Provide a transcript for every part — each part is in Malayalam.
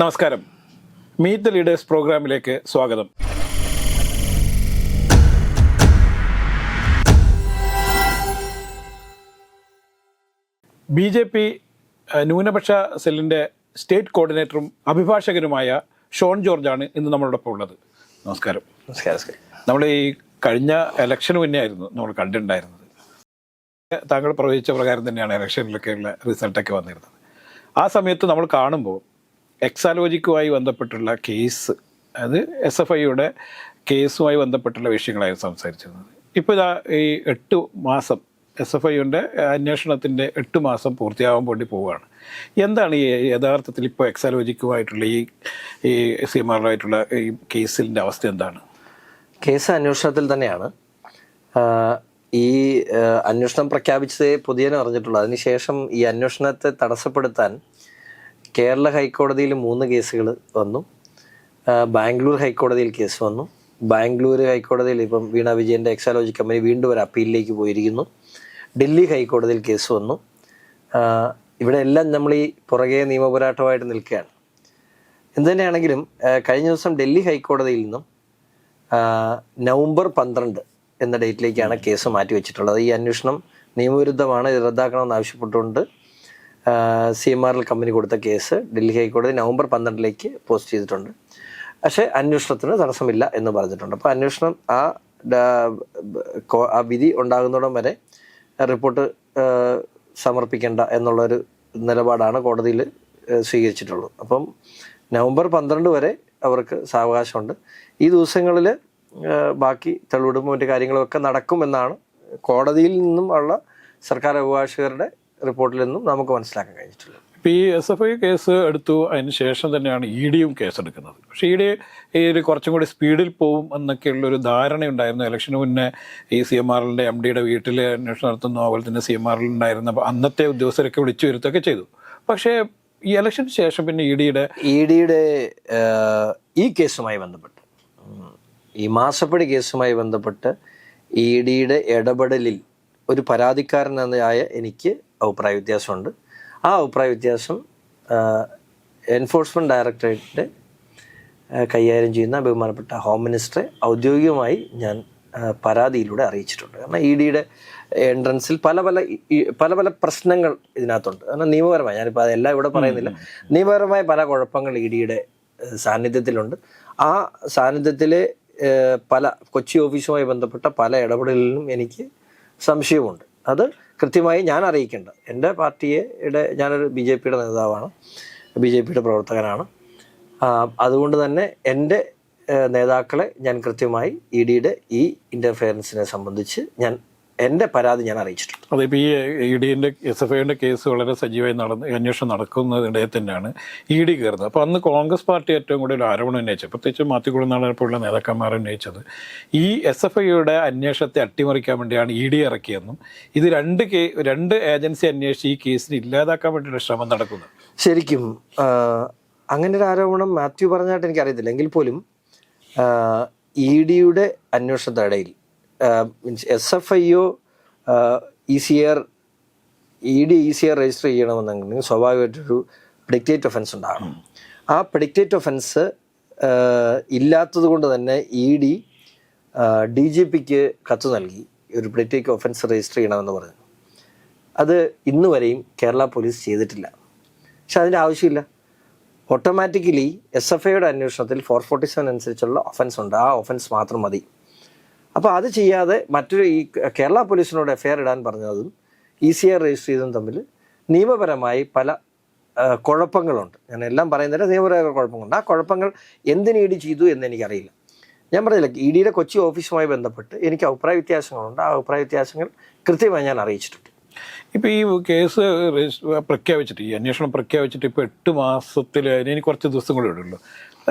നമസ്കാരം. മീറ്റ് ദ ലീഡേഴ്സ് പ്രോഗ്രാമിലേക്ക് സ്വാഗതം. ബി ജെ പി ന്യൂനപക്ഷ സെല്ലിന്റെ സ്റ്റേറ്റ് കോർഡിനേറ്ററും അഭിഭാഷകനുമായ ഷോൺ ജോർജാണ് ഇന്ന് നമ്മളോടൊപ്പം ഉള്ളത്. നമസ്കാരം. നമസ്കാരം നമ്മൾ ഈ കഴിഞ്ഞ ഇലക്ഷന് മുന്നേ ആയിരുന്നു നമ്മൾ കണ്ടിട്ടുണ്ടായിരുന്നത്. താങ്കൾ പ്രവചിച്ച പ്രകാരം തന്നെയാണ് ഇലക്ഷനിലൊക്കെയുള്ള റിസൾട്ടൊക്കെ വന്നിരുന്നത്. ആ സമയത്ത് നമ്മൾ കാണുമ്പോൾ എക്സാലോജിക്കുമായി ബന്ധപ്പെട്ടുള്ള കേസ് അത് എസ് എഫ് ഐയുടെ കേസുമായി ബന്ധപ്പെട്ടുള്ള വിഷയങ്ങളായിരുന്നു സംസാരിച്ചിരുന്നത്. ഇപ്പോൾ ഇതാ ഈ എട്ട് മാസം എസ് എഫ് ഐയുടെ അന്വേഷണത്തിന്റെ എട്ട് മാസം പൂർത്തിയാവാൻ വേണ്ടി പോവുകയാണ്. എന്താണ് ഈ യഥാർത്ഥത്തിൽ ഇപ്പോൾ എക്സാലോജിക്കുമായിട്ടുള്ള ഈ ഈ സി എം ഈ കേസിന്റെ അവസ്ഥ എന്താണ്? കേസ് അന്വേഷണത്തിൽ തന്നെയാണ്. ഈ അന്വേഷണം പ്രഖ്യാപിച്ചതേ പുതിയനെ അറിഞ്ഞിട്ടുള്ളൂ. അതിനുശേഷം ഈ അന്വേഷണത്തെ തടസ്സപ്പെടുത്താൻ കേരള ഹൈക്കോടതിയിൽ മൂന്ന് കേസുകൾ വന്നു. ബാംഗ്ലൂർ ഹൈക്കോടതിയിൽ കേസ് വന്നു. ബാംഗ്ലൂർ ഹൈക്കോടതിയിൽ ഇപ്പം വീണ വിജയന്റെ എക്സാലോജി കമ്പനി വീണ്ടും ഒരു അപ്പീലിലേക്ക് പോയിരിക്കുന്നു. ഡൽഹി ഹൈക്കോടതിയിൽ കേസ് വന്നു. ഇവിടെ എല്ലാം നമ്മൾ ഈ പുറകെ നിയമപോരാട്ടമായിട്ട് നിൽക്കുകയാണ്. എന്തുതന്നെയാണെങ്കിലും കഴിഞ്ഞ ദിവസം ഡൽഹി ഹൈക്കോടതിയിൽ നിന്നും നവംബർ പന്ത്രണ്ട് എന്ന ഡേറ്റിലേക്കാണ് കേസ് മാറ്റിവെച്ചിട്ടുള്ളത്. ഈ അന്വേഷണം നിയമവിരുദ്ധമാണ് ഇത് റദ്ദാക്കണമെന്ന് ആവശ്യപ്പെട്ടുകൊണ്ട് സി എം ആറിൽ കമ്പനി കൊടുത്ത case Delhi high court November പന്ത്രണ്ടിലേക്ക് post ചെയ്തിട്ടുണ്ട്. പക്ഷേ അന്വേഷണത്തിന് തടസ്സമില്ല എന്ന് പറഞ്ഞിട്ടുണ്ട്. അപ്പോൾ അന്വേഷണം ആ ആ വിധി ഉണ്ടാകുന്നിടം വരെ റിപ്പോർട്ട് സമർപ്പിക്കേണ്ട എന്നുള്ളൊരു നിലപാടാണ് കോടതിയിൽ സ്വീകരിച്ചിട്ടുള്ളത്. അപ്പം നവംബർ പന്ത്രണ്ട് വരെ അവർക്ക് സാവകാശമുണ്ട്. ഈ ദിവസങ്ങളിൽ ബാക്കി തെളിവെടുപ്പും മറ്റു കാര്യങ്ങളൊക്കെ നടക്കുമെന്നാണ് കോടതിയിൽ നിന്നും ഉള്ള സർക്കാർ അഭിഭാഷകരുടെ റിപ്പോർട്ടിൽ നിന്നും നമുക്ക് മനസ്സിലാക്കാൻ കഴിഞ്ഞിട്ടുള്ളത് ഇപ്പോൾ ഈ എസ് എഫ് ഐ കേസ് എടുത്തു അതിന് ശേഷം തന്നെയാണ് ഇ ഡിയും കേസ് എടുക്കുന്നത്. പക്ഷേ ഇ ഡി ഈ ഒരു കുറച്ചും കൂടി സ്പീഡിൽ പോവും എന്നൊക്കെയുള്ള ഒരു ധാരണയുണ്ടായിരുന്നു. ഇലക്ഷന് മുന്നേ ഈ സി എം ആറിന്റെ എം ഡിയുടെ വീട്ടിൽ അന്വേഷണം നടത്തുന്നു അതുപോലെ തന്നെ സി എം ആറിൽ ഉണ്ടായിരുന്ന അന്നത്തെ ഉദ്യോഗസ്ഥരൊക്കെ വിളിച്ചു വരുത്തൊക്കെ ചെയ്തു. പക്ഷേ ഈ ഇലക്ഷന് ശേഷം പിന്നെ ഇ ഡിയുടെ ഇ ഡിയുടെ ഈ കേസുമായി ബന്ധപ്പെട്ട് ഈ മാസപ്പടി കേസുമായി ബന്ധപ്പെട്ട് ഇ ഡിയുടെ ഇടപെടലിൽ ഒരു പരാതിക്കാരനായ എനിക്ക് അഭിപ്രായ വ്യത്യാസമുണ്ട്. ആ അഭിപ്രായ വ്യത്യാസം എൻഫോഴ്സ്മെന്റ് ഡയറക്ടറേറ്റിന്റെ കൈകാര്യം ചെയ്യുന്ന ബഹുമാനപ്പെട്ട ഹോം മിനിസ്റ്ററെ ഔദ്യോഗികമായി ഞാൻ പരാതിയിലൂടെ അറിയിച്ചിട്ടുണ്ട്. കാരണം ഇ ഡിയുടെ എൻട്രൻസിൽ പല പല പല പല പ്രശ്നങ്ങൾ ഇതിനകത്തുണ്ട്. കാരണം നിയമപരമായി ഞാനിപ്പോൾ അതെല്ലാം ഇവിടെ പറയുന്നില്ല. നിയമപരമായ പല കുഴപ്പങ്ങൾ ഇ ഡിയുടെ സാന്നിധ്യത്തിലുണ്ട്. ആ സാന്നിധ്യത്തിലെ പല കൊച്ചി ഓഫീസുമായി ബന്ധപ്പെട്ട പല ഇടപെടലിലും എനിക്ക് സംശയമുണ്ട്. അത് കൃത്യമായി ഞാൻ അറിയിക്കേണ്ട. എന്റെ പാർട്ടിയുടെ ഞാനൊരു ബി ജെ പിയുടെ നേതാവാണ്. ബി ജെ പിയുടെ പ്രവർത്തകനാണ്. അതുകൊണ്ട് തന്നെ എന്റെ നേതാക്കളെ ഞാൻ കൃത്യമായി ഇ ഡിയുടെ ഈ ഇന്റർഫിയറൻസിനെ സംബന്ധിച്ച് ഞാൻ എന്റെ പരാതി ഞാൻ അറിയിച്ചിട്ടുണ്ട്. അതെ ഇപ്പോൾ ഈ ഇ ഡിന്റെ എസ് എഫ് ഐയുടെ കേസ് വളരെ സജീവമായി നടന്ന് അന്വേഷണം നടക്കുന്നതിടെ തന്നെയാണ് ഇ ഡി കയറുന്നത്. അപ്പോൾ അന്ന് കോൺഗ്രസ് പാർട്ടി ഏറ്റവും കൂടുതൽ ആരോപണം ഉന്നയിച്ചത് പ്രത്യേകിച്ച് മാത്തിക്കുളനാളെ പോലുള്ള നേതാക്കന്മാർ ഉന്നയിച്ചത് ഈ എസ് എഫ് ഐയുടെ അന്വേഷണത്തെ അട്ടിമറിക്കാൻ വേണ്ടിയാണ് ഇ ഡി ഇറക്കിയെന്നും ഇത് രണ്ട് കേ രണ്ട് ഏജൻസി അന്വേഷിച്ച് ഈ കേസിന് ഇല്ലാതാക്കാൻ വേണ്ടിയുള്ള ശ്രമം നടക്കുന്നത്. ശരിക്കും അങ്ങനെ ഒരു ആരോപണം മാത്യു പറഞ്ഞതായിട്ട് എനിക്കറിയത്തില്ല. എങ്കിൽ പോലും ഇ ഡിയുടെ അന്വേഷണത്തിനിടയിൽ means S F I O E C R E D E C R register ചെയ്യണമെന്നുണ്ടെങ്കിൽ സ്വാഭാവികമായിട്ടൊരു പ്രിഡിക്റ്റേറ്റ് ഒഫൻസ് ഉണ്ടാകണം. ആ പ്രിഡിക്റ്റേറ്റ് ഒഫൻസ് ഇല്ലാത്തത് കൊണ്ട് തന്നെ ഇ ഡി ഡി ജി പിക്ക് കത്ത് നൽകി. ഒരു പ്രിഡിക്റ്റേറ്റ് ഒഫൻസ് രജിസ്റ്റർ ചെയ്യണമെന്ന് പറഞ്ഞു. അത് ഇന്ന് വരെയും കേരള പോലീസ് ചെയ്തിട്ടില്ല. പക്ഷെ അതിന്റെ ആവശ്യമില്ല. ഓട്ടോമാറ്റിക്കലി എസ് എഫ് ഐയുടെ അന്വേഷണത്തിൽ ഫോർ ഫോർട്ടി സെവൻ അനുസരിച്ചുള്ള ഒഫൻസ് ഉണ്ട്. ആ ഒഫൻസ് മാത്രം മതി. അപ്പോൾ അത് ചെയ്യാതെ മറ്റൊരു ഈ കേരള പോലീസിനോട് എഫ്ഐആർ ഇടാൻ പറഞ്ഞതും ഇ സി ആർ രജിസ്റ്റർ ചെയ്തതും തമ്മിൽ നിയമപരമായി പല കുഴപ്പങ്ങളുണ്ട്. ഞാൻ എല്ലാം പറയുന്നതിന് നിയമപരമായ കുഴപ്പങ്ങളുണ്ട്. ആ കുഴപ്പങ്ങൾ എന്തിന് ഇ ഡി ചെയ്തു എന്ന് എനിക്കറിയില്ല. ഞാൻ പറഞ്ഞില്ല ഇ ഡിയുടെ കൊച്ചി ഓഫീസുമായി ബന്ധപ്പെട്ട് എനിക്ക് അഭിപ്രായ വ്യത്യാസങ്ങളുണ്ട്. ആ അഭിപ്രായ വ്യത്യാസങ്ങൾ കൃത്യമായി ഞാൻ അറിയിച്ചിട്ടുണ്ട്. ഇപ്പോൾ ഈ കേസ് പ്രഖ്യാപിച്ചിട്ട് ഈ അന്വേഷണം പ്രഖ്യാപിച്ചിട്ട് ഇപ്പോൾ എട്ട് മാസത്തിൽ ഇനി കുറച്ച് ദിവസം കൂടെ ഉള്ളൂ.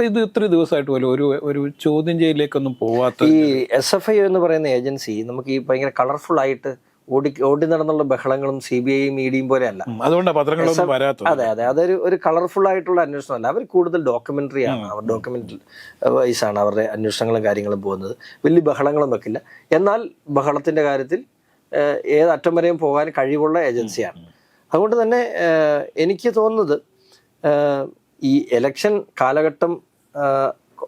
ഇത് ഇത്ര ദിവസമായിട്ട് പോലും ഒരു ഒരു ചോദ്യം ചെയ്യലിലേക്കൊന്നും പോവാത്ത ഈ എസ് എഫ് ഐ എന്ന് പറയുന്ന ഏജൻസി നമുക്ക് ഈ ഭയങ്കര കളർഫുൾ ആയിട്ട് ഓടി ഓടി നടന്നുള്ള ബഹളങ്ങളും സി ബി ഐ മീഡിയയും പോലെ അല്ല അതുകൊണ്ടാണ് പത്രങ്ങളൊന്നും വരാത്തത്. അതെ അതെ. അതൊരു ഒരു കളർഫുൾ ആയിട്ടുള്ള അന്വേഷണമല്ല. അവർ കൂടുതൽ ഡോക്യുമെന്ററി ആണ്. അവർ ഡോക്യുമെന്ററി വൈസ് ആണ് അവരുടെ അന്വേഷണങ്ങളും കാര്യങ്ങളും പോകുന്നത്. വലിയ ബഹളങ്ങളും വെക്കില്ല. എന്നാൽ ബഹളത്തിന്റെ കാര്യത്തിൽ ഏത് അറ്റം വരെയും പോകാൻ കഴിവുള്ള ഏജൻസിയാണ്. അതുകൊണ്ട് തന്നെ എനിക്ക് തോന്നുന്നത് ഈ എലക്ഷൻ കാലഘട്ടം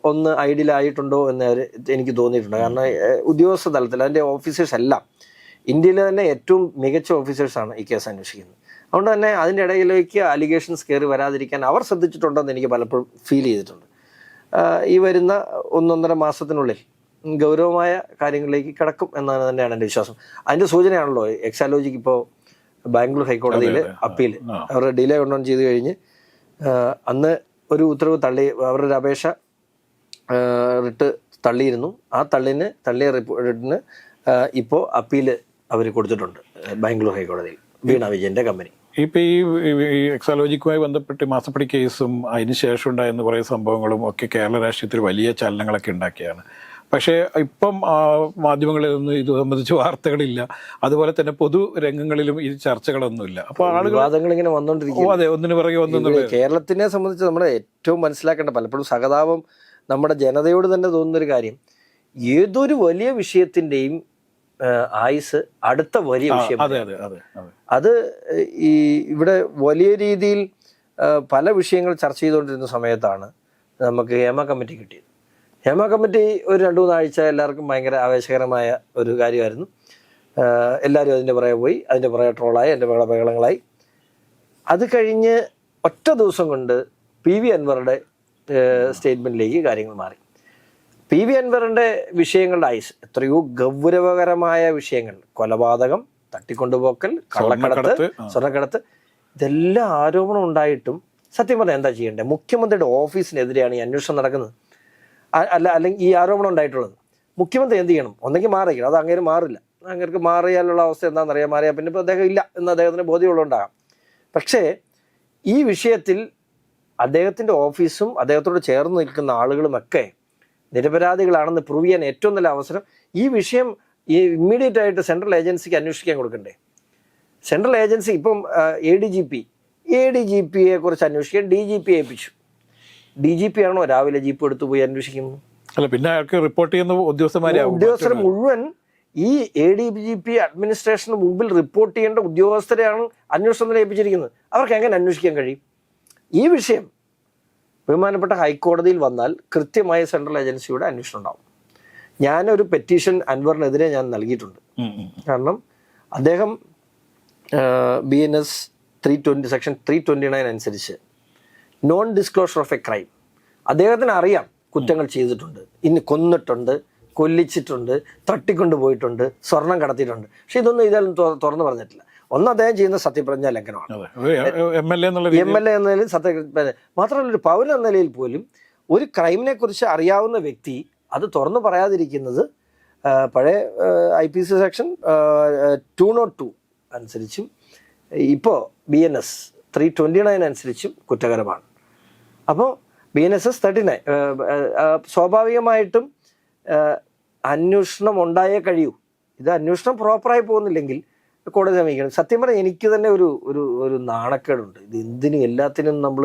ഒന്ന് ഐഡിയൽ ആയിട്ടുണ്ടോ എന്ന് എനിക്ക് തോന്നിയിട്ടുണ്ട്. കാരണം ഉദ്യോഗസ്ഥ തലത്തിൽ അതിന്റെ ഓഫീസേഴ്സ് എല്ലാം ഇന്ത്യയിലെ തന്നെ ഏറ്റവും മികച്ച ഓഫീസേഴ്സാണ് ഈ കേസ് അന്വേഷിക്കുന്നത്. അതുകൊണ്ട് തന്നെ അതിന്റെ ഇടയിലേക്ക് അലിഗേഷൻസ് കയറി വരാതിരിക്കാൻ അവർ ശ്രദ്ധിച്ചിട്ടുണ്ടെന്ന് എനിക്ക് പലപ്പോഴും ഫീൽ ചെയ്തിട്ടുണ്ട്. ഈ വരുന്ന ഒന്നൊന്നര മാസത്തിനുള്ളിൽ ഗൗരവമായ കാര്യങ്ങളിലേക്ക് കിടക്കും എന്നാണ് തന്നെയാണ് എന്റെ വിശ്വാസം. അതിന്റെ സൂചനയാണല്ലോ എക്സാലോജിക്ക് ഇപ്പോൾ ബാംഗ്ലൂർ ഹൈക്കോടതിയിൽ. അപ്പീൽ. അവരുടെ അവർ ഡിലേ കൊണ്ടുവന്ന് ചെയ്ത് കഴിഞ്ഞ് അന്ന് ഒരു ഉത്തരവ് തള്ളി അവരുടെ അപേക്ഷ റിട്ട് തള്ളിയിരുന്നു. ആ തള്ളിന് തള്ളിയ റിപ്പോർട്ടിന് ഇപ്പോൾ അപ്പീൽ അവർ കൊടുത്തിട്ടുണ്ട് ബാംഗ്ലൂർ ഹൈക്കോടതിയിൽ വീണ വിജയന്റെ കമ്പനി. ഇപ്പോൾ ഈ എക്സാലോജിക്കുമായി ബന്ധപ്പെട്ട് മാസപ്പടി കേസും അതിന് ശേഷം ഉണ്ടായിരുന്ന കുറേ സംഭവങ്ങളും ഒക്കെ കേരള രാഷ്ട്രീയത്തിൽ വലിയ ചലനങ്ങളൊക്കെ ഉണ്ടാക്കിയാണ്. പക്ഷേ ഇപ്പം മാധ്യമങ്ങളിൽ മാധ്യമങ്ങളിലൊന്നും ഇത് സംബന്ധിച്ച് വാർത്തകളില്ല. അതുപോലെ തന്നെ പൊതു രംഗങ്ങളിലും ഈ ചർച്ചകളൊന്നുമില്ല. അപ്പോൾ ആളുകൾ വിവാദങ്ങൾ ഇങ്ങനെ ഓ വന്നുകൊണ്ടിരിക്കും അതെ ഒന്നിനു പുറകെ ഒന്നെന്നുള്ള കേരളത്തിനെ സംബന്ധിച്ച് നമ്മൾ ഏറ്റവും മനസ്സിലാക്കേണ്ട പലപ്പോഴും സഹതാപം നമ്മുടെ ജനതയോട് തന്നെ തോന്നുന്നൊരു കാര്യം. ഏതൊരു വലിയ വിഷയത്തിന്റെയും ആ, ആയുസ് അടുത്ത വലിയ വിഷയം. അത് ഈ ഇവിടെ വലിയ രീതിയിൽ പല വിഷയങ്ങൾ ചർച്ച ചെയ്തുകൊണ്ടിരുന്ന സമയത്താണ് നമുക്ക് ഹേമ കമ്മിറ്റി കിട്ടിയത്. ഹേമ കമ്മിറ്റി ഒരു രണ്ടു മൂന്നാഴ്ച എല്ലാവർക്കും ഭയങ്കര ആവേശകരമായ ഒരു കാര്യമായിരുന്നു. എല്ലാവരും അതിന്റെ പുറകെ പോയി അതിന്റെ പുറകെ ട്രോളായി അതിന്റെ പുറകെ ബഹളങ്ങളായി. അത് കഴിഞ്ഞ് ഒറ്റ ദിവസം കൊണ്ട് പി വി അൻവറുടെ സ്റ്റേറ്റ്മെന്റിലേക്ക് കാര്യങ്ങൾ മാറി. പി വി അൻവറിന്റെ വിഷയങ്ങളുടെ ഐസ് എത്രയോ ഗൗരവകരമായ വിഷയങ്ങൾ. കൊലപാതകം തട്ടിക്കൊണ്ടുപോക്കൽ കള്ളക്കടത്ത് സ്വർണക്കടത്ത്, ഇതെല്ലാം ആരോപണം ഉണ്ടായിട്ടും സത്യം പറഞ്ഞാൽ എന്താ ചെയ്യേണ്ടത് മുഖ്യമന്ത്രിയുടെ ഓഫീസിനെതിരെയാണ് ഈ അന്വേഷണം നടക്കുന്നത്. അല്ല അല്ലെങ്കിൽ ഈ ആരോപണം ഉണ്ടായിട്ടുള്ളത്. മുഖ്യമന്ത്രി എന്ത് ചെയ്യണം? ഒന്നെങ്കിൽ മാറിക്കണം അത് അങ്ങനെ മാറില്ല. അങ്ങനെ മാറിയാലുള്ള അവസ്ഥ എന്താണെന്നറിയാം മാറിയാൽ പിന്നെ ഇപ്പോൾ അദ്ദേഹം ഇല്ല എന്ന് അദ്ദേഹത്തിന് ബോധ്യമുള്ളതുണ്ടാകാം പക്ഷേ ഈ വിഷയത്തിൽ അദ്ദേഹത്തിന്റെ ഓഫീസും അദ്ദേഹത്തോട് ചേർന്ന് നിൽക്കുന്ന ആളുകളുമൊക്കെ നിരപരാധികളാണെന്ന് പ്രൂവ് ചെയ്യാൻ ഏറ്റവും നല്ല അവസരം ഈ വിഷയം ഈ ഇമ്മീഡിയറ്റ് ആയിട്ട് സെൻട്രൽ ഏജൻസിക്ക് അന്വേഷിക്കാൻ കൊടുക്കണ്ടേ? സെൻട്രൽ ഏജൻസി ഇപ്പം A D G P A D G പിയെ കുറിച്ച് അന്വേഷിക്കാൻ ഡി ജി പി ഏൽപ്പിച്ചു. ഡി ജി പി ആണോ രാവിലെ ജീപ്പ് എടുത്തു പോയി അന്വേഷിക്കുന്നത് അല്ല പിന്നെ അയാൾക്ക് റിപ്പോർട്ട് ചെയ്യുന്ന ഉദ്യോഗസ്ഥന്മാരെ ഉദ്യോഗസ്ഥർ മുഴുവൻ ഈ എ ഡി ജി പി അഡ്മിനിസ്ട്രേഷന് മുമ്പിൽ റിപ്പോർട്ട് ചെയ്യേണ്ട ഉദ്യോഗസ്ഥരെയാണ് അന്വേഷണത്തിന് ഏൽപ്പിച്ചിരിക്കുന്നത്. അവർക്ക് എങ്ങനെ അന്വേഷിക്കാൻ കഴിയും? ഈ വിഷയം ബഹുമാനപ്പെട്ട ഹൈക്കോടതിയിൽ വന്നാൽ കൃത്യമായ സെൻട്രൽ ഏജൻസിയുടെ അന്വേഷണം ഉണ്ടാവും. ഞാനൊരു പെറ്റീഷൻ അൻവറിനെതിരെ ഞാൻ നൽകിയിട്ടുണ്ട്. കാരണം അദ്ദേഹം B N S three twenty section three twenty nine അനുസരിച്ച് non disclosure of a crime അദ്ദേഹത്തിന് അറിയാം കുറ്റങ്ങൾ ചെയ്തിട്ടുണ്ട്. ഇന്ന് കൊന്നിട്ടുണ്ട് കൊല്ലിച്ചിട്ടുണ്ട് തട്ടിക്കൊണ്ട് പോയിട്ടുണ്ട് സ്വർണം കടത്തിയിട്ടുണ്ട്. പക്ഷെ ഇതൊന്നും ഇതായാലും തുറ- തുറന്നു പറഞ്ഞിട്ടില്ല. ഒന്ന് അദ്ദേഹം ചെയ്യുന്ന സത്യപ്രജ്ഞ ലംഘനമാണ്. എം എൽ എ എന്ന നിലയിൽ സത്യ മാത്രമല്ല ഒരു പൗരൻ എന്ന നിലയിൽ പോലും ഒരു ക്രൈമിനെ കുറിച്ച് അറിയാവുന്ന വ്യക്തി അത് തുറന്നു പറയാതിരിക്കുന്നത് പഴയ I P C section two not two അനുസരിച്ചും ഇപ്പോൾ B N S three twenty nine അനുസരിച്ചും കുറ്റകരമാണ്. അപ്പോൾ B N S S thirty nine സ്വാഭാവികമായിട്ടും അന്വേഷണം ഉണ്ടായേ കഴിയൂ. ഇത് അന്വേഷണം പ്രോപ്പറായി പോകുന്നില്ലെങ്കിൽ കോടതി സമീപിക്കണം സത്യം പറഞ്ഞാൽ എനിക്ക് തന്നെ ഒരു ഒരു ഒരു നാണക്കേടുണ്ട്. ഇത് എന്തിനും എല്ലാത്തിനും നമ്മൾ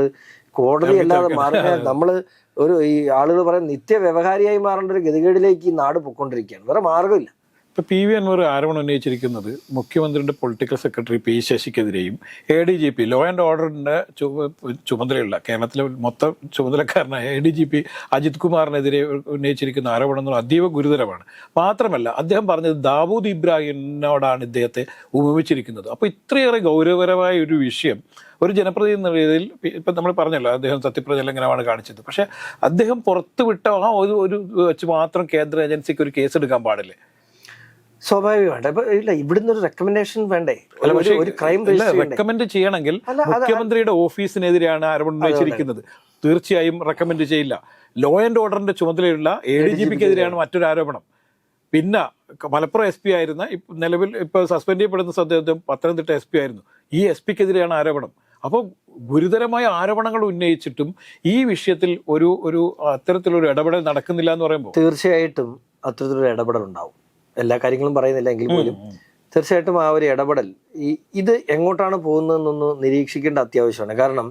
കോടതി അല്ലാതെ മാറുക നമ്മൾ ഒരു ഈ ആളുകൾ പറയാൻ നിത്യ വ്യവഹാരിയായി മാറേണ്ട ഒരു ഗതികേടിലേക്ക് ഈ നാട് പൊയ്ക്കൊണ്ടിരിക്കുകയാണ്. വേറെ മാർഗമില്ല ഇപ്പൊ പി വി അൻവർ ആരോപണം ഉന്നയിച്ചിരിക്കുന്നത്? മുഖ്യമന്ത്രിയുടെ political secretary P ശശിക്കെതിരെയും A D G P law and ഓർഡറിന്റെ ചുമതലയുള്ള കേരളത്തിലെ മൊത്തം ചുമതലക്കാരനായ A D G P Ajith കുമാറിനെതിരെ ഉന്നയിച്ചിരിക്കുന്ന ആരോപണങ്ങൾ അതീവ ഗുരുതരമാണ്. മാത്രമല്ല അദ്ദേഹം പറഞ്ഞത് ദാവൂദ് ഇബ്രാഹിമിനോടാണ് ഇദ്ദേഹത്തെ ഉപമിച്ചിരിക്കുന്നത്. അപ്പോൾ ഇത്രയേറെ ഗൗരവകരമായ ഒരു വിഷയം ഒരു ജനപ്രതിനിധി എന്ന രീതിയിൽ ഇപ്പം നമ്മൾ പറഞ്ഞല്ലോ അദ്ദേഹം സത്യപ്രതിജ്ഞ ലംഘനമാണ് കാണിച്ചത്. പക്ഷേ അദ്ദേഹം പുറത്തുവിട്ട ആ ഒരു ഒരു വെച്ച് മാത്രം കേന്ദ്ര ഏജൻസിക്ക് ഒരു കേസ് എടുക്കാൻ പാടില്ലേ? സ്വാഭാവികമായിട്ട്. അപ്പൊ ഇല്ല ഇവിടുന്ന് ഒരു റെക്കമെൻഡേഷൻ വേണ്ടേ? ഒരു- ക്രൈം റെക്കമെൻഡ് ചെയ്യണമെങ്കിൽ മുഖ്യമന്ത്രിയുടെ ഓഫീസിനെതിരെയാണ് ആരോപണം ഉന്നയിച്ചിരിക്കുന്നത്. തീർച്ചയായും റെക്കമെൻഡ് ചെയ്യില്ല. ലോ ആൻഡ് ഓർഡറിന്റെ ചുമതലയുള്ള എ ഡി ജി പിക്കെതിരെയാണ് മറ്റൊരു ആരോപണം. പിന്നെ മലപ്പുറം എസ് പി ആയിരുന്ന. ഇപ്പ- നിലവിൽ ഇപ്പൊ സസ്പെൻഡ് ചെയ്യപ്പെടുന്ന അദ്ദേഹം പത്തനംതിട്ട എസ് പി ആയിരുന്നു. ഈ എസ് പിക്കെതിരെയാണ് ആരോപണം. അപ്പോൾ ഗുരുതരമായ ആരോപണങ്ങൾ ഉന്നയിച്ചിട്ടും ഈ വിഷയത്തിൽ ഒരു ഒരു അത്തരത്തിലൊരു ഇടപെടൽ നടക്കുന്നില്ല എന്ന് പറയുമ്പോൾ തീർച്ചയായിട്ടും അത്തരത്തിലൊരു ഇടപെടൽ ഉണ്ടാവും. എല്ലാ കാര്യങ്ങളും പറയുന്നില്ല എങ്കിൽ പോലും. തീർച്ചയായിട്ടും ആ ഒരു ഇടപെടൽ ഈ ഇത് എങ്ങോട്ടാണ് പോകുന്നതെന്നൊന്ന് നിരീക്ഷിക്കേണ്ട അത്യാവശ്യമാണ്. കാരണം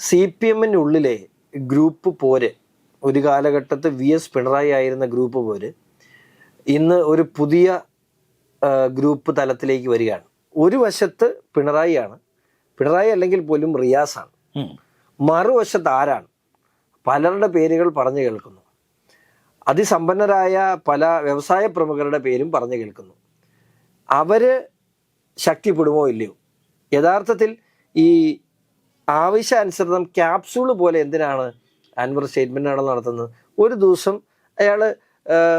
സി പി എമ്മിന്റെ ഉള്ളിലെ ഗ്രൂപ്പ് പോര് ഒരു കാലഘട്ടത്ത് വി എസ് പിണറായി ആയിരുന്ന ഗ്രൂപ്പ് പോര് ഇന്ന് ഒരു പുതിയ ഗ്രൂപ്പ് തലത്തിലേക്ക് വരികയാണ്. ഒരു വശത്ത് പിണറായിയാണ് പിണറായി അല്ലെങ്കിൽ പോലും റിയാസാണ്. മറുവശത്ത് ആരാണ്? പലരുടെ പേരുകൾ പറഞ്ഞു കേൾക്കുന്നു. അതിസമ്പന്നരായ പല വ്യവസായ പ്രമുഖരുടെ പേരും പറഞ്ഞു കേൾക്കുന്നു. അവർ ശക്തിപ്പെടുമോ ഇല്ലയോ? യഥാർത്ഥത്തിൽ ഈ ആവശ്യാനുസൃതം ക്യാപ്സൂൾ പോലെ എന്തിനാണ് അൻവർ സ്റ്റേറ്റ്മെന്റ് ആണ് നടത്തുന്നത്? ഒരു ദിവസം അയാൾ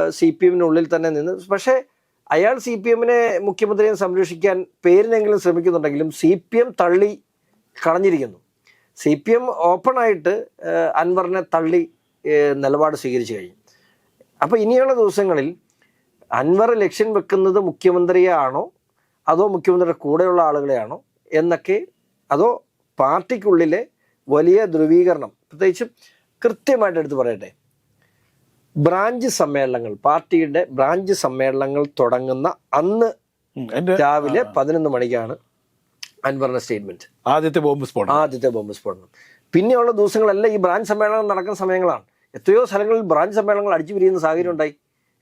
സി പി എമ്മിനുള്ളിൽ തന്നെ നിന്ന് പക്ഷേ അയാൾ സി പി എമ്മിനെ മുഖ്യമന്ത്രിയെ സംരക്ഷിക്കാൻ പേരിനെങ്കിലും ശ്രമിക്കുന്നുണ്ടെങ്കിലും സി പി എം തള്ളി കളഞ്ഞിരിക്കുന്നു. സി പി എം ഓപ്പണായിട്ട് അൻവറിനെ തള്ളി നിലപാട് സ്വീകരിച്ചു കഴിഞ്ഞു. അപ്പോൾ ഇനിയുള്ള ദിവസങ്ങളിൽ അൻവർ ലക്ഷ്യം വെക്കുന്നത് മുഖ്യമന്ത്രിയാണോ? അതോ മുഖ്യമന്ത്രിയുടെ കൂടെയുള്ള ആളുകളെയാണോ? എന്നൊക്കെ അതോ പാർട്ടിക്കുള്ളിലെ വലിയ ധ്രുവീകരണം പ്രത്യേകിച്ചും കൃത്യമായിട്ട് എടുത്ത് പറയട്ടെ. ബ്രാഞ്ച് സമ്മേളനങ്ങൾ പാർട്ടിയുടെ ബ്രാഞ്ച് സമ്മേളനങ്ങൾ തുടങ്ങുന്ന അന്ന് രാവിലെ പതിനൊന്ന് മണിക്കാണ് അൻവറിന്റെ സ്റ്റേറ്റ്മെന്റ്. ആദ്യത്തെ ബോംബ് സ്ഫോടനം. ആദ്യത്തെ ബോംബ് സ്ഫോടനം. പിന്നെയുള്ള ദിവസങ്ങളല്ല ഈ ബ്രാഞ്ച് സമ്മേളനം നടക്കുന്ന സമയങ്ങളാണ്. എത്രയോ സ്ഥലങ്ങളിൽ ബ്രാഞ്ച് സമ്മേളനങ്ങൾ അടിച്ചു പിരിയുന്ന സാഹചര്യം ഉണ്ടായി.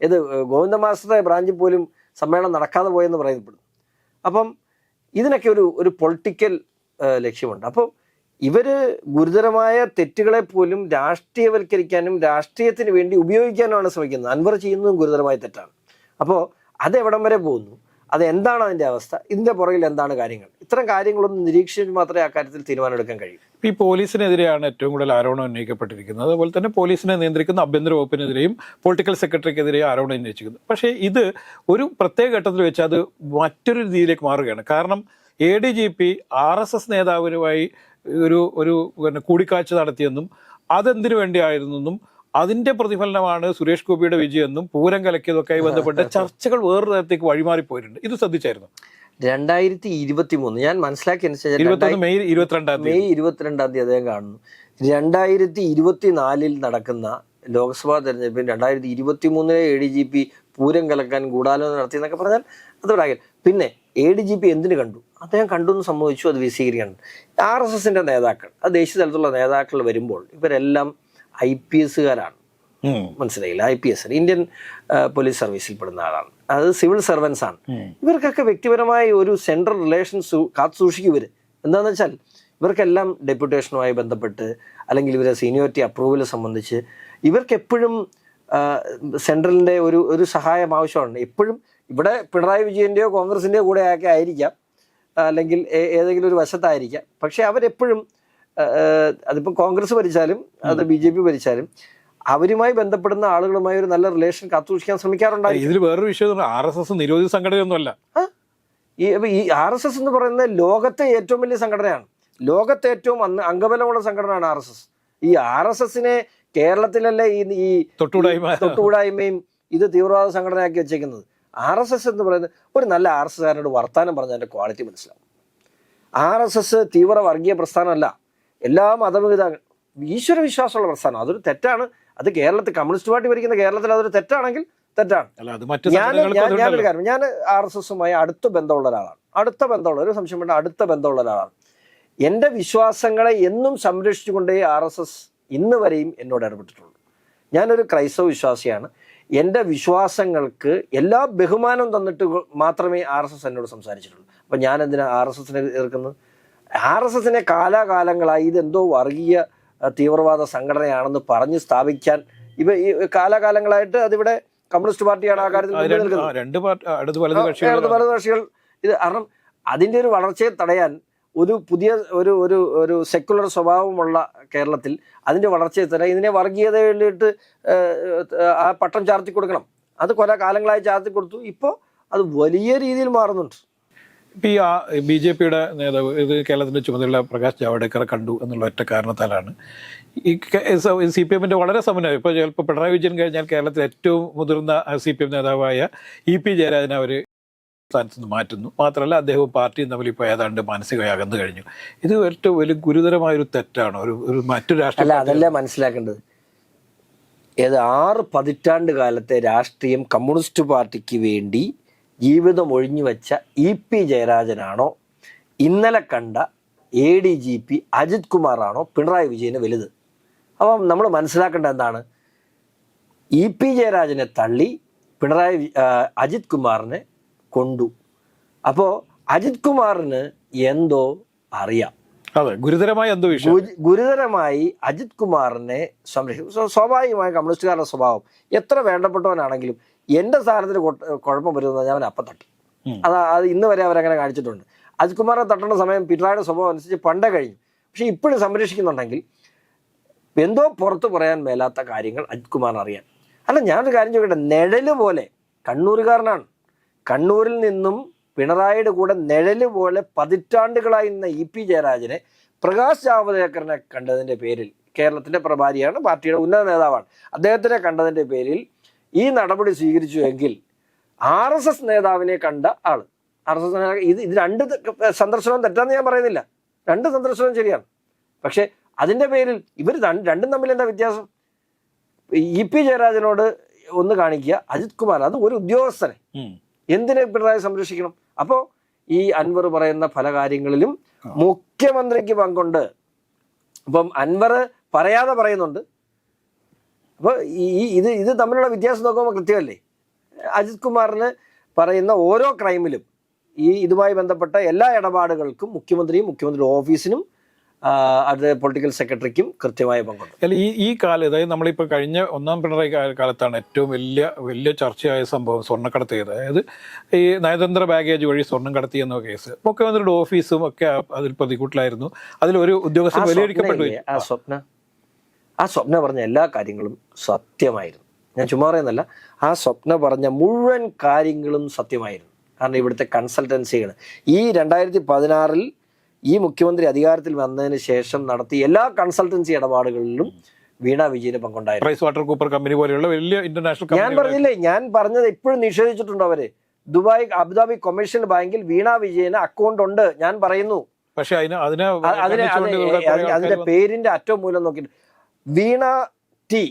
ഇത് ഗോവിന്ദ മാസ്റ്ററുടെ ബ്രാഞ്ചിൽ പോലും സമ്മേളനം നടക്കാതെ പോയെന്ന് പറയപ്പെടുന്നു അപ്പം ഇതിനൊക്കെ ഒരു ഒരു പൊളിറ്റിക്കൽ ലക്ഷ്യമുണ്ട്. അപ്പോൾ ഇവർ ഗുരുതരമായ തെറ്റുകളെ പോലും രാഷ്ട്രീയവൽക്കരിക്കാനും രാഷ്ട്രീയത്തിന് വേണ്ടി ഉപയോഗിക്കാനുമാണ് ശ്രമിക്കുന്നത്. അൻവർ ചെയ്യുന്നതും ഗുരുതരമായ തെറ്റാണ്. അപ്പോൾ അത് എവിടം വരെ പോകുന്നു? അത് എന്താണ് അതിന്റെ അവസ്ഥ? ഇതിന്റെ പുറകിൽ എന്താണ് കാര്യങ്ങൾ? ഇത്തരം കാര്യങ്ങളൊന്നും നിരീക്ഷിച്ച് മാത്രമേ ആ കാര്യത്തിൽ തീരുമാനമെടുക്കാൻ കഴിയൂ. ഈ പോലീസിനെതിരെയാണ് ഏറ്റവും കൂടുതൽ ആരോപണം ഉന്നയിക്കപ്പെട്ടിരിക്കുന്നത്. അതുപോലെ തന്നെ പോലീസിനെ നിയന്ത്രിക്കുന്ന ആഭ്യന്തര വകുപ്പിനെതിരെയും പൊളിറ്റിക്കൽ സെക്രട്ടറിക്കെതിരെയും ആരോപണം ഉന്നയിച്ചിരിക്കുന്നു. പക്ഷേ ഇത് ഒരു പ്രത്യേക ഘട്ടത്തിൽ വെച്ച് അത് മറ്റൊരു രീതിയിലേക്ക് മാറുകയാണ്. കാരണം A D G P R S S നേതാവിനുമായി ഒരു ഒരു പിന്നെ കൂടിക്കാഴ്ച നടത്തിയെന്നും അതെന്തിനു വേണ്ടിയായിരുന്നെന്നും അതിന്റെ പ്രതിഫലനമാണ് സുരേഷ് ഗോപിയുടെ വിജയമെന്നും പൂരം കലക്കിയതൊക്കെയായി ബന്ധപ്പെട്ട ചർച്ചകൾ വേറൊരു തരത്തേക്ക് വഴിമാറിപ്പോയിട്ടുണ്ട്. ഇത് ശ്രദ്ധിച്ചായിരുന്നു? രണ്ടായിരത്തി ഇരുപത്തി മൂന്ന് ഞാൻ മനസ്സിലാക്കിയ അനുസരിച്ച് മെയ് ഇരുപത്തിരണ്ടാം തീയതി. അദ്ദേഹം കാണുന്നു. രണ്ടായിരത്തി ഇരുപത്തിനാലിൽ നടക്കുന്ന ലോക്സഭാ തെരഞ്ഞെടുപ്പിൽ രണ്ടായിരത്തി ഇരുപത്തി മൂന്നിലെ A D G P Pooram കലക്കാൻ ഗൂഢാലോചന നടത്തി എന്നൊക്കെ പറഞ്ഞാൽ അത് വിടാകൽ പിന്നെ എ ഡി ജി പി എന്തിനു കണ്ടു? അദ്ദേഹം കണ്ടു എന്ന് സംഭവിച്ചു അത് വിശദീകരിക്കണം. ആർ എസ് എസിന്റെ നേതാക്കൾ ആ ദേശീയ തലത്തിലുള്ള നേതാക്കൾ വരുമ്പോൾ ഇവരെല്ലാം ഐ പി എസുകാരാണ്. മനസ്സിലായില്ല. I P S Indian police സർവീസിൽ പെടുന്ന ആളാണ്. അത് സിവിൽ സർവൻസ് ആണ്. ഇവർക്കൊക്കെ വ്യക്തിപരമായ ഒരു സെൻട്രൽ റിലേഷൻ കാത്തു സൂക്ഷിക്കും എന്താണെന്ന് വെച്ചാൽ ഇവർക്കെല്ലാം ഡെപ്യൂട്ടേഷനുമായി ബന്ധപ്പെട്ട് അല്ലെങ്കിൽ ഇവരെ സീനിയോറിറ്റി അപ്രൂവൽ സംബന്ധിച്ച് ഇവർക്ക് എപ്പോഴും സെൻട്രലിന്റെ ഒരു ഒരു സഹായം ആവശ്യമാണ്. എപ്പോഴും ഇവിടെ പിണറായി വിജയന്റെയോ കോൺഗ്രസിന്റെയോ കൂടെ ഒക്കെ ആയിരിക്കാം. അല്ലെങ്കിൽ ഏതെങ്കിലും ഒരു വശത്തായിരിക്കാം. പക്ഷെ അവരെപ്പോഴും അതിപ്പോൾ കോൺഗ്രസ് ഭരിച്ചാലും അത് ബി ജെ പി ഭരിച്ചാലും അവരുമായി ബന്ധപ്പെടുന്ന ആളുകളുമായി ഒരു നല്ല റിലേഷൻ കാത്തുസൂക്ഷിക്കാൻ ശ്രമിക്കാറുണ്ടായി ഇതിൽ വേറൊരു വിഷയം ആർ എസ് എസ് നിരോധിത സംഘടനയൊന്നുമല്ല. ഈ ഈ ആർ എസ് എസ് എന്ന് പറയുന്നത് ലോകത്തെ ഏറ്റവും വലിയ സംഘടനയാണ്. ലോകത്തെ ഏറ്റവും അംഗബലമുള്ള സംഘടനയാണ് ആർ എസ് എസ് ഈ ആർ എസ് എസിനെ കേരളത്തിലല്ലേ ഈ ഈ തൊട്ടുകൂടായ്മ. തൊട്ടുകൂടായ്മയും ഇത് തീവ്രവാദ സംഘടനയാക്കി വെച്ചേക്കുന്നത്. ആർ എസ് എസ് എന്ന് പറയുന്നത് ഒരു നല്ല ആർ എസ് എസ്കാരനോട് വർത്താനം പറഞ്ഞാൽ അതിന്റെ ക്വാളിറ്റി മനസ്സിലാവും. ആർ എസ് എസ് തീവ്ര വർഗീയ പ്രസ്ഥാനമല്ല. എല്ലാ മതവിധ ഈശ്വര വിശ്വാസമുള്ള പ്രസ്ഥാനം. അതൊരു തെറ്റാണ്. അത് കേരളത്തിൽ കമ്മ്യൂണിസ്റ്റ് പാർട്ടി ഭരിക്കുന്ന കേരളത്തിൽ അതൊരു തെറ്റാണെങ്കിൽ തെറ്റാണ്. ഞാൻ ഞാനൊരു കാര്യം ഞാൻ ആർ എസ് എസുമായി അടുത്ത ബന്ധമുള്ള ഒരാളാണ്. അടുത്ത ബന്ധമുള്ള ഒരു സംശയം വേണ്ട അടുത്ത ബന്ധമുള്ള ഒരാളാണ്. എന്റെ വിശ്വാസങ്ങളെ എന്നും സംരക്ഷിച്ചുകൊണ്ടേ ആർ എസ് എസ് ഇന്ന് വരെയും എന്നോട് ഇടപെട്ടിട്ടുള്ളൂ ഞാനൊരു ക്രൈസ്തവ വിശ്വാസിയാണ്. എന്റെ വിശ്വാസങ്ങൾക്ക് എല്ലാ ബഹുമാനം തന്നിട്ട് മാത്രമേ ആർ എസ് എസ് എന്നോട് സംസാരിച്ചിട്ടുള്ളൂ. അപ്പം ഞാൻ എന്തിനാ ആർ എസ് എസിനെ എതിർക്കുന്നത്? ആർ എസ് എസിനെ കാലാകാലങ്ങളായി ഇതെന്തോ വർഗീയ തീവ്രവാദ സംഘടനയാണെന്ന് പറഞ്ഞ് സ്ഥാപിക്കാൻ. ഇവ ഈ കാലാകാലങ്ങളായിട്ട് അതിവിടെ കമ്മ്യൂണിസ്റ്റ് പാർട്ടിയാണ് ആ കാര്യത്തിൽ നിൽക്കുന്നത്. വലത് കക്ഷികൾ ഇത് കാരണം അതിന്റെ ഒരു വളർച്ചയെ തടയാൻ ഒരു പുതിയ ഒരു ഒരു ഒരു സെക്കുലർ സ്വഭാവമുള്ള കേരളത്തിൽ അതിന്റെ വളർച്ചയെ തടയാൻ ഇതിനെ വർഗീയതയിലിട്ട് വേണ്ടിയിട്ട് ആ പട്ടം ചാർത്തി കൊടുക്കണം. അത് കുറെ കാലങ്ങളായി ചാർത്തി കൊടുത്തു. ഇപ്പോൾ അത് വലിയ രീതിയിൽ മാറുന്നുണ്ട്. ഇപ്പൊ ഈ ആ ബി ജെ പിയുടെ നേതാവ് ഇത് കേരളത്തിന്റെ ചുമതല പ്രകാശ് ജാവ്ദേക്കറെ കണ്ടു എന്നുള്ള ഒറ്റ കാരണത്താലാണ്. ഈ സി പി എമ്മിന്റെ വളരെ സമന്വയം ഇപ്പോൾ ചിലപ്പോൾ പിണറായി വിജയൻ കഴിഞ്ഞാൽ കേരളത്തിലെ ഏറ്റവും മുതിർന്ന സി പി എം നേതാവായ ഇ പി ജയരാജനെ അവർ സ്ഥാനത്ത് നിന്ന് മാറ്റുന്നു. മാത്രമല്ല അദ്ദേഹവും പാർട്ടിയും തമ്മിൽ ഇപ്പോൾ ഏതാണ്ട് മാനസികമായി അകന്നു കഴിഞ്ഞു. ഇത് ഏറ്റവും വലിയ ഗുരുതരമായ ഒരു തെറ്റാണ്. ഒരു ഒരു മറ്റു രാഷ്ട്രീയ അതല്ലേ മനസ്സിലാക്കേണ്ടത്? ഏത് ആറ് പതിറ്റാണ്ട് കാലത്തെ രാഷ്ട്രീയം കമ്മ്യൂണിസ്റ്റ് പാർട്ടിക്ക് വേണ്ടി ജീവിതം ഒഴിഞ്ഞു വെച്ച ഇ പി ജയരാജനാണോ? ഇന്നലെ കണ്ട A D G P Ajith കുമാറാണോ? Pinarayi വിജയന് വലുത്. അപ്പം നമ്മൾ മനസ്സിലാക്കേണ്ട എന്താണ്? ഇ പി ജയരാജനെ തള്ളി പിണറായി അജിത് കുമാറിനെ കൊണ്ടു. അപ്പോൾ അജിത് കുമാറിന് എന്തോ അറിയാം. അതെ ഗുരുതരമായി എന്തോ വിഷയം. ഗുരുതരമായി അജിത് കുമാറിനെ സംരക്ഷിക്കും. സ്വാഭാവികമായ കമ്മ്യൂണിസ്റ്റുകാരുടെ സ്വഭാവം എത്ര വേണ്ടപ്പെട്ടവനാണെങ്കിലും എന്റെ സ്ഥാനത്തിന് കുഴപ്പം വരുന്നത് ഞാൻ അവൻ അപ്പം തട്ടും. അത് അത് ഇന്ന് വരെ അവരങ്ങനെ കാണിച്ചിട്ടുണ്ട്. അജിത് കുമാറിനെ തട്ടേണ്ട സമയം പിണറായിയുടെ സ്വഭാവം അനുസരിച്ച് പണ്ടേ കഴിഞ്ഞു. പക്ഷെ ഇപ്പോഴും സംരക്ഷിക്കുന്നുണ്ടെങ്കിൽ എന്തോ പുറത്തു പറയാൻ മേലാത്ത കാര്യങ്ങൾ അജിത് കുമാറിന് അറിയാൻ അല്ല ഞാനൊരു കാര്യം ചോദിക്കട്ടെ? നിഴൽ പോലെ കണ്ണൂരുകാരനാണ്. കണ്ണൂരിൽ നിന്നും പിണറായിയുടെ കൂടെ നിഴൽ പോലെ പതിറ്റാണ്ടുകളായി നിന്ന ഇ പി ജയരാജനെ പ്രകാശ് ജാവദേക്കറിനെ കണ്ടതിന്റെ പേരിൽ കേരളത്തിന്റെ പ്രഭാരിയാണ് പാർട്ടിയുടെ ഉന്നത നേതാവാണ്. അദ്ദേഹത്തിനെ കണ്ടതിന്റെ പേരിൽ ഈ നടപടി സ്വീകരിച്ചു എങ്കിൽ ആർ എസ് എസ് നേതാവിനെ കണ്ട ആൾ ആർ എസ് എസ് ഇത് ഇത് രണ്ട് സന്ദർശനവും തെറ്റാന്ന് ഞാൻ പറയുന്നില്ല. രണ്ട് സന്ദർശനവും ശരിയാണ്. പക്ഷെ അതിന്റെ പേരിൽ ഇവർ രണ്ടും തമ്മിൽ എന്താ വ്യത്യാസം? ഇ പി ജയരാജനോട് ഒന്ന് കാണിക്കുക അജിത് കുമാർ അത് ഒരു ഉദ്യോഗസ്ഥനെ. എന്തിനെ പിണറായി സംരക്ഷിക്കണം? അപ്പോൾ ഈ അൻവർ പറയുന്ന പല കാര്യങ്ങളിലും മുഖ്യമന്ത്രിക്ക് പങ്കുണ്ട്. അപ്പം അൻവർ പറയാതെ പറയുന്നുണ്ട്. അപ്പോൾ ഈ ഇത് ഇത് തമ്മിലുള്ള വ്യത്യാസം നോക്കുമ്പോൾ കൃത്യമല്ലേ? അജിത് കുമാറിന് പറയുന്ന ഓരോ ക്രൈമിലും ഈ ഇതുമായി ബന്ധപ്പെട്ട എല്ലാ ഇടപാടുകൾക്കും മുഖ്യമന്ത്രിയും മുഖ്യമന്ത്രി ഓഫീസിനും അത് പൊളിറ്റിക്കൽ സെക്രട്ടറിക്കും കൃത്യമായ പങ്കുണ്ട്. അല്ല ഈ ഈ കാലം അതായത് നമ്മളിപ്പോൾ കഴിഞ്ഞ ഒന്നാം പിണറായി കാല- കാലത്താണ് ഏറ്റവും വലിയ വലിയ ചർച്ചയായ സംഭവം സ്വർണക്കടത്ത് ചെയ്തത് അതായത് ഈ നയതന്ത്ര ബാഗേജ് വഴി സ്വർണം കടത്തി എന്ന കേസ്. മുഖ്യമന്ത്രിയുടെ ഓഫീസും ഒക്കെ അതിൽ പ്രതികൂട്ടിലായിരുന്നു. അതിലൊരു ഉദ്യോഗസ്ഥൻ വിലയിരിക്കപ്പെട്ടു ആ സ്വപ്ന? ആ സ്വപ്ന പറഞ്ഞ എല്ലാ കാര്യങ്ങളും സത്യമായിരുന്നു. ഞാൻ ചുമ്മാ പറയുന്നല്ല ആ സ്വപ്ന പറഞ്ഞ മുഴുവൻ കാര്യങ്ങളും സത്യമായിരുന്നു. കാരണം ഇവിടുത്തെ കൺസൾട്ടൻസികൾ ഈ രണ്ടായിരത്തി പതിനാറിൽ ഈ മുഖ്യമന്ത്രി അധികാരത്തിൽ വന്നതിന് ശേഷം നടത്തിയ എല്ലാ കൺസൾട്ടൻസി ഇടപാടുകളിലും വീണ വിജയന് പങ്കുണ്ടായിരുന്നു. പ്രൈസ് വാട്ടർ കൂപ്പർ കമ്പനി പോലെയുള്ള വലിയ ഇന്റർനാഷണൽ ഞാൻ പറഞ്ഞില്ലേ ഞാൻ പറഞ്ഞത് ഇപ്പോഴും നിഷേധിച്ചിട്ടുണ്ട് അവർ. ദുബായ് അബുദാബി കൊമേഴ്ഷ്യൽ ബാങ്കിൽ വീണ വിജയന് അക്കൗണ്ട് ഉണ്ട് ഞാൻ പറയുന്നു. പക്ഷേ അതിന് അതിനെ അതിന്റെ പേരിന്റെ അറ്റവും മൂലം നോക്കിയിട്ട് വീണ ടി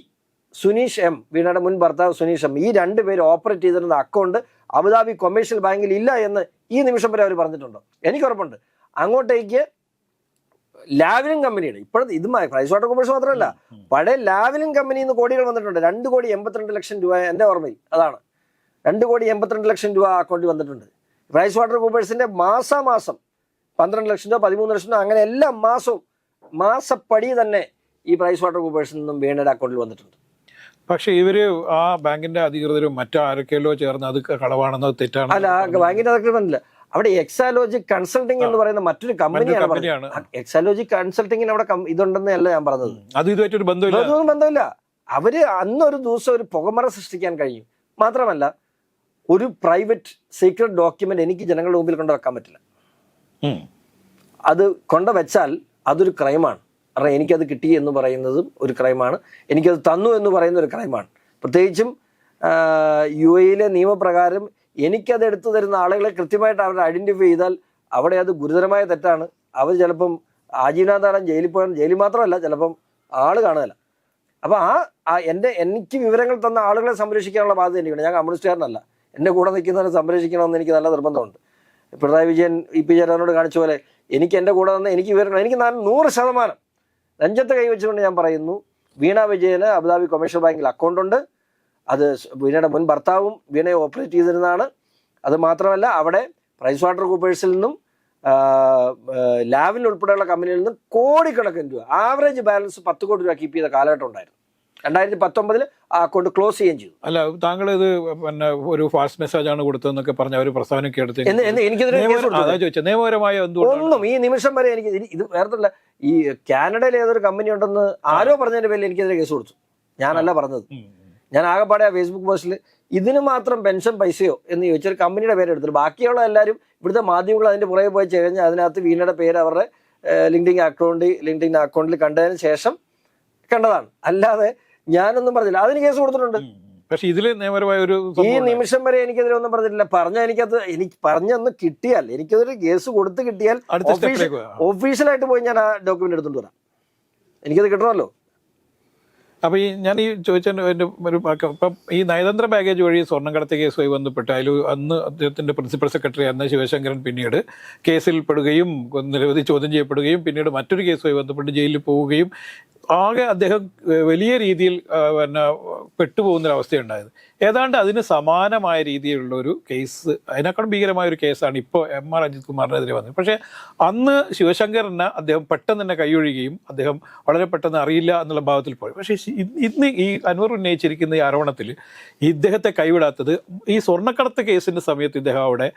സുനീഷ് എം വീണയുടെ മുൻ ഭർത്താവ് സുനീഷ് എം ഈ രണ്ടുപേര് ഓപ്പറേറ്റ് ചെയ്തിരുന്ന അക്കൗണ്ട് അബുദാബി കൊമേഴ്ഷ്യൽ ബാങ്കിൽ ഇല്ല എന്ന് ഈ നിമിഷം വരെ അവർ പറഞ്ഞിട്ടുണ്ടോ. എനിക്ക് ഉറപ്പുണ്ട്. അങ്ങോട്ടേക്ക് ലാവലിംഗ് കമ്പനിയുടെ ഇപ്പോഴത്തെ ഇത് പ്രൈസ് വാട്ടർ കൊമേഴ്സ് മാത്രമല്ല പഴയ ലാവലിൻ കമ്പനിയിൽ നിന്ന് കോടികൾ വന്നിട്ടുണ്ട്. രണ്ട് കോടി എൺപത്തിരണ്ട് ലക്ഷം രൂപ എന്റെ ഓർമ്മയിൽ അതാണ്. രണ്ട് കോടി എൺപത്തിരണ്ട് ലക്ഷം രൂപ അക്കൗണ്ടിൽ വന്നിട്ടുണ്ട്. പ്രൈസ് വാട്ടർ കൂപ്പേഴ്സിന്റെ മാസാമാസം പന്ത്രണ്ട് ലക്ഷം രൂപ പതിമൂന്ന് ലക്ഷം രൂപ അങ്ങനെ എല്ലാ മാസവും മാസപ്പടി തന്നെ ഈ പ്രൈസ് വാട്ടർ കൂപ്പേഴ്സിൽ നിന്നും വീണയുടെ അക്കൗണ്ടിൽ വന്നിട്ടുണ്ട്. പക്ഷേ ഇവർ ആ ബാങ്കിന്റെ അധികൃതരും മറ്റാരൊക്കെയല്ലോ ചേർന്ന് അത് കളവാണെന്നോ തെറ്റാണ് അല്ല ബാങ്കിന്റെ അധികൃതല്ല അവിടെ എക്സാലോജി കൺസൾട്ടിംഗ് എന്ന് പറയുന്ന മറ്റൊരു കമ്പനിയാണ് എക്സാലോജിക് കൺസൾട്ടിങ്ങിന് അവിടെ ഇതുണ്ടെന്നല്ല ഞാൻ പറഞ്ഞത്. അത് ഇതുമായിട്ടൊരു ബന്ധമില്ല. അതൊന്നും ബന്ധമില്ല. അവർ അന്നൊരു ദിവസം ഒരു പുകമറ സൃഷ്ടിക്കാൻ കഴിയും മാത്രമല്ല ഒരു പ്രൈവറ്റ് സീക്രട്ട് ഡോക്യുമെന്റ് എനിക്ക് ജനങ്ങളുടെ മുമ്പിൽ കൊണ്ടുവെക്കാൻ പറ്റില്ല. അത് കൊണ്ടുവച്ചാൽ അതൊരു ക്രൈമാണ് കാരണം എനിക്കത് കിട്ടി എന്ന് പറയുന്നതും ഒരു ക്രൈമാണ്. എനിക്കത് തന്നു എന്ന് പറയുന്ന ഒരു ക്രൈമാണ്. പ്രത്യേകിച്ചും യു എയിലെ നിയമപ്രകാരം എനിക്കത് എടുത്തു തരുന്ന ആളുകളെ കൃത്യമായിട്ട് അവർ ഐഡന്റിഫൈ ചെയ്താൽ അവിടെ അത് ഗുരുതരമായ തെറ്റാണ്. അവർ ചിലപ്പം ആജീവനാന്താരം ജയിലിൽ പോയാൽ ജയിലിൽ മാത്രമല്ല ചിലപ്പം ആൾ കാണുകയല്ല. അപ്പോൾ ആ എന്റെ എനിക്ക് വിവരങ്ങൾ തന്ന ആളുകളെ സംരക്ഷിക്കാനുള്ള ബാധ്യത എനിക്കുണ്ട്. ഞാൻ കമ്മ്യൂണിസ്റ്റുകാരനല്ല എന്റെ കൂടെ നിൽക്കുന്നവരെ സംരക്ഷിക്കണമെന്ന് എനിക്ക് നല്ല നിർബന്ധമുണ്ട്. പിണറായി വിജയൻ ഇ പി ജയരാജനോട് കാണിച്ച പോലെ എനിക്ക് എന്റെ കൂടെ നിന്ന് എനിക്ക് വിവരങ്ങൾ എനിക്ക് നൂറ് ശതമാനം നെഞ്ചത്ത് കൈവച്ചുകൊണ്ട് ഞാൻ പറയുന്നു വീണ വിജയന് അബുദാബി കൊമേഴ്ഷ്യൽ ബാങ്കിൽ അക്കൗണ്ട് ഉണ്ട്. അത് വീണയുടെ മുൻ ഭർത്താവും വീണയെ ഓപ്പറേറ്റ് ചെയ്തിരുന്നതാണ്. അത് മാത്രമല്ല അവിടെ പ്രൈസ് വാട്ടർ കൂപ്പേഴ്സിൽ നിന്നും ലാവിൻ ഉൾപ്പെടെയുള്ള കമ്പനിയിൽ നിന്നും കോടിക്കണക്കിന് രൂപ ആവറേജ് ബാലൻസ് പത്ത് കോടി രൂപ കീപ്പ് ചെയ്ത കാലഘട്ടം ഉണ്ടായിരുന്നു. രണ്ടായിരത്തി പത്തൊമ്പതിൽ ആ അക്കൗണ്ട് ക്ലോസ് ചെയ്യുകയും ചെയ്തു. അല്ല താങ്കൾ ഇത് പിന്നെ ഒരു ഫാസ്റ്റ് മെസ്സേജ് ആണ് കൊടുത്തതെന്നൊക്കെ പറഞ്ഞ ഒരു പ്രസ്താവന എടുത്ത് ചോദിച്ചത് നിയമപരമായ ഒന്നും ഈ നിമിഷം വരെ എനിക്ക് ഇത് വേറെ ഈ കാനഡയിൽ ഏതൊരു കമ്പനി ഉണ്ടെന്ന് ആരോ പറഞ്ഞതിന്റെ പേരിൽ എനിക്കെതിരെ കേസ് കൊടുത്തു. ഞാനല്ല പറഞ്ഞത്. ഞാൻ ആകെപ്പാടെ ആ ഫേസ്ബുക്ക് പോസ്റ്റിൽ ഇതിന് മാത്രം പെൻഷൻ പൈസയോ എന്ന് ചോദിച്ചൊരു കമ്പനിയുടെ പേര് എടുത്തിട്ട് ബാക്കിയുള്ള എല്ലാവരും ഇവിടുത്തെ മാധ്യമങ്ങൾ അതിന്റെ പുറകെ പോയി കഴിഞ്ഞാൽ അതിനകത്ത് വീണയുടെ പേര് അവരുടെ ലിങ്ക്ഡിൻ അക്കൗണ്ട് ലിങ്ക്ഡിൻ അക്കൗണ്ടിൽ കണ്ടതിന് ശേഷം കണ്ടതാണ്. അല്ലാതെ ഞാനൊന്നും പറഞ്ഞില്ല. അതിന് കേസ് കൊടുത്തിട്ടുണ്ട്. പക്ഷെ ഇതിൽ നിയമപരമായ ഒരു ഈ നിമിഷം വരെ എനിക്കെതിരെ ഒന്നും പറഞ്ഞിട്ടില്ല. പറഞ്ഞ എനിക്കത് എനിക്ക് പറഞ്ഞൊന്ന് കിട്ടിയാൽ എനിക്കതൊരു കേസ് കൊടുത്ത് കിട്ടിയാൽ ഒഫീഷ്യലായിട്ട് പോയി ഞാൻ ആ ഡോക്യുമെന്റ് എടുത്തുകൊണ്ട് വരാം. എനിക്കത് കിട്ടണമല്ലോ. അപ്പൊ ഈ ഞാൻ ഈ ചോദിച്ച ഒരു ഇപ്പം ഈ നയതന്ത്ര ബാഗേജ് വഴി സ്വർണം കടത്തിയ കേസുമായി ബന്ധപ്പെട്ട് അതിൽ അന്ന് അദ്ദേഹത്തിന്റെ പ്രിൻസിപ്പൽ സെക്രട്ടറി അന്ന് ശിവശങ്കരൻ പിന്നീട് കേസിൽ പെടുകയും നിരവധി ചോദ്യം ചെയ്യപ്പെടുകയും പിന്നീട് മറ്റൊരു കേസുമായി ബന്ധപ്പെട്ട് ജയിലിൽ പോവുകയും ആകെ അദ്ദേഹം വലിയ രീതിയിൽ പിന്നെ പെട്ടുപോകുന്നൊരവസ്ഥയുണ്ടായത്. ഏതാണ്ട് അതിന് സമാനമായ രീതിയിലുള്ള ഒരു കേസ് അതിനേക്കാളും ഭീകരമായ ഒരു കേസാണ് ഇപ്പോൾ എം ആർ അജിത് കുമാറിനെതിരെ വന്നത്. പക്ഷേ അന്ന് ശിവശങ്കറിന് അദ്ദേഹം പെട്ടെന്ന് തന്നെ കൈയൊഴുകയും അദ്ദേഹം വളരെ പെട്ടെന്ന് അറിയില്ല എന്നുള്ള ഭാവത്തിൽ പോയി. പക്ഷേ ഇന്ന് ഈ അൻവർ ഉന്നയിച്ചിരിക്കുന്ന ഈ ആരോപണത്തിൽ ഇദ്ദേഹത്തെ കൈവിടാത്തത് ഈ സ്വർണക്കടത്ത് കേസിന്റെ സമയത്ത് ഇദ്ദേഹം അവിടെ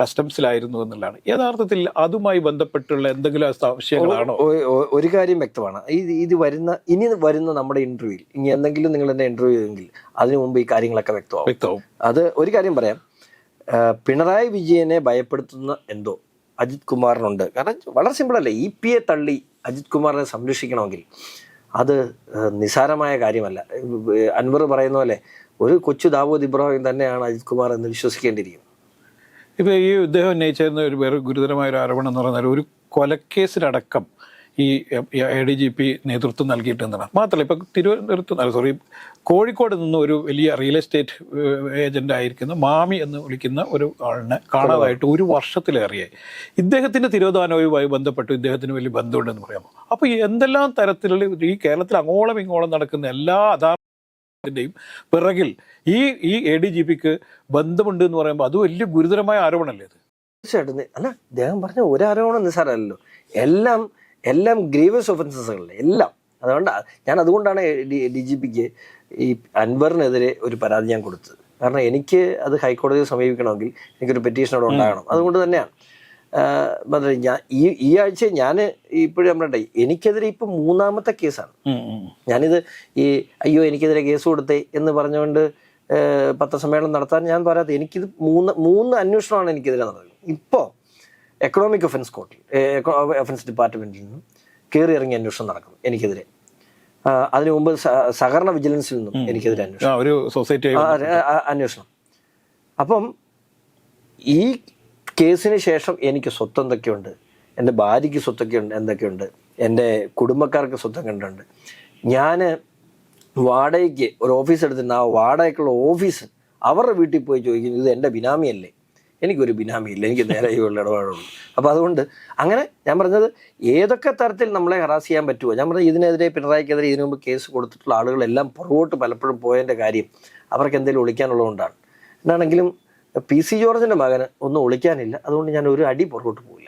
കസ്റ്റംസിലായിരുന്നു എന്നുള്ളതാണ്. യഥാർത്ഥത്തിൽ അതുമായി ബന്ധപ്പെട്ടുള്ള എന്തെങ്കിലും സംശയങ്ങളാണോ ഒ- ഒരു കാര്യം വ്യക്തമാണ്. ഇത് ഇത് വരുന്ന ഇനി വരുന്ന നമ്മുടെ ഇന്റർവ്യൂവിൽ ഇനി എന്തെങ്കിലും നിങ്ങൾ എന്നെ ഇന്റർവ്യൂ ചെയ്തെങ്കിൽ അതിനു മുമ്പ് ഈ കാര്യങ്ങളൊക്കെ വ്യക്തമാവും. വ്യക്തമാവും. അത് ഒരു കാര്യം പറയാം. പിണറായി വിജയനെ ഭയപ്പെടുത്തുന്ന എന്തോ അജിത് കുമാറിനുണ്ട്. കാരണം വളരെ സിമ്പിൾ അല്ലേ? ഇ പി എ തള്ളി അജിത് കുമാറിനെ സംരക്ഷിക്കണമെങ്കിൽ അത് നിസാരമായ കാര്യമല്ല. അൻവർ പറയുന്ന പോലെ ഒരു കൊച്ചു ദാവൂദ് ഇബ്രാഹിം തന്നെയാണ് അജിത് കുമാർ എന്ന് വിശ്വസിക്കേണ്ടിയിരിക്കുന്നത്. ഇപ്പൊ ഈ ഇദ്ദേഹം ഉന്നയിച്ചിരുന്ന ഒരു വേറെ ഗുരുതരമായ ഒരു ആരോപണം എന്ന് പറഞ്ഞാൽ ഒരു കൊലക്കേസിലടക്കം ഈ എ ഡി ജി പി നേതൃത്വം നൽകിയിട്ടുണ്ടെന്നാണ് മാത്രമല്ല ഇപ്പം തിരുവനന്തപുരത്ത് സോറി കോഴിക്കോട് നിന്ന് ഒരു വലിയ റിയൽ എസ്റ്റേറ്റ് ഏജന്റ് ആയിരിക്കുന്ന മാമി എന്ന് വിളിക്കുന്ന ഒരു ആളിനെ കാണാതായിട്ട് ഒരു വർഷത്തിലേറെയായി. ഇദ്ദേഹത്തിന്റെ തിരോധാനവുമായി ബന്ധപ്പെട്ട് ഇദ്ദേഹത്തിന് വലിയ ബന്ധമുണ്ടെന്ന് പറയാമോ? അപ്പോൾ എന്തെല്ലാം തരത്തിലുള്ള ഈ കേരളത്തിൽ അങ്ങോളം ഇങ്ങോളം നടക്കുന്ന എല്ലാ അധാർത്തിന്റെയും പിറകിൽ ഈ ഈ എ ഡി ജി പിക്ക് ബന്ധമുണ്ട് എന്ന് പറയുമ്പോൾ അത് വലിയ ഗുരുതരമായ ആരോപണമല്ലേ അത്? തീർച്ചയായിട്ടും. അല്ല അദ്ദേഹം പറഞ്ഞ ഒരു ആരോപണം നിസ്സാരമല്ലല്ലോ. എല്ലാം എല്ലാം ഗ്രീവസ് ഒഫൻസസുകളല്ലേ എല്ലാം. അതുകൊണ്ട് ഞാൻ അതുകൊണ്ടാണ് ഡി ജി പിക്ക് ഈ അൻവറിനെതിരെ ഒരു പരാതി ഞാൻ കൊടുത്തത്. കാരണം എനിക്ക് അത് ഹൈക്കോടതിയെ സമീപിക്കണമെങ്കിൽ എനിക്കൊരു പെറ്റീഷൻ അവിടെ ഉണ്ടാകണം. അതുകൊണ്ട് തന്നെയാണ്. മാത്രമല്ല ഞാൻ ഈ ഈ ആഴ്ച ഞാൻ ഇപ്പോഴും നമ്മുടെ എനിക്കെതിരെ ഇപ്പം മൂന്നാമത്തെ കേസാണ്. ഞാനിത് ഈ അയ്യോ എനിക്കെതിരെ കേസ് കൊടുത്തേ എന്ന് പറഞ്ഞുകൊണ്ട് പത്രസമ്മേളനം നടത്താൻ ഞാൻ പറയാത്ത എനിക്കിത് മൂന്ന് മൂന്ന് അന്വേഷണമാണ് എനിക്കെതിരെ നടന്നത്. ഇപ്പോൾ എക്കണോമിക് ഒഫൻസ് കോർട്ടിൽ ഒഫൻസ് ഡിപ്പാർട്ട്മെന്റിൽ നിന്നും കയറി ഇറങ്ങി അന്വേഷണം നടക്കുന്നു എനിക്കെതിരെ. അതിനു മുമ്പ് സഹകരണ വിജിലൻസിൽ നിന്നും എനിക്കെതിരെ അന്വേഷണം. അന്വേഷണം. അപ്പം ഈ കേസിന് ശേഷം എനിക്ക് സ്വത്ത് എന്തൊക്കെയുണ്ട്? എന്റെ ഭാര്യയ്ക്ക് സ്വത്തൊക്കെ ഉണ്ട് എന്തൊക്കെയുണ്ട്? എന്റെ കുടുംബക്കാർക്ക് സ്വത്തൊക്കെ ഉണ്ട് ഞാൻ വാടകയ്ക്ക് ഒരു ഓഫീസ് എടുത്തിട്ട് ആ വാടകയ്ക്കുള്ള ഓഫീസ് അവരുടെ വീട്ടിൽ പോയി ചോദിക്കുന്നു ഇത് എന്റെ ബിനാമിയല്ലേ? എനിക്കൊരു ബിനാമിയില്ല എനിക്ക് നേരെ ഉള്ള ഇടപാടുള്ളൂ. അപ്പോൾ അതുകൊണ്ട് അങ്ങനെ ഞാൻ പറഞ്ഞത് ഏതൊക്കെ തരത്തിൽ നമ്മളെ ഹറാസ് ചെയ്യാൻ പറ്റുമോ ഞാൻ പറഞ്ഞത് ഇതിനെതിരെ പിണറായിക്കെതിരെ ഇതിനു മുമ്പ് കേസ് കൊടുത്തിട്ടുള്ള ആളുകളെല്ലാം പുറകോട്ട് പലപ്പോഴും പോയതിന്റെ കാര്യം അവർക്ക് എന്തെങ്കിലും ഒളിക്കാനുള്ളതുകൊണ്ടാണ് എന്നാണെങ്കിലും പി സി ജോർജിന്റെ മകന് ഒന്നും ഒളിക്കാനില്ല. അതുകൊണ്ട് ഞാൻ ഒരു അടി പുറകോട്ട് പോകും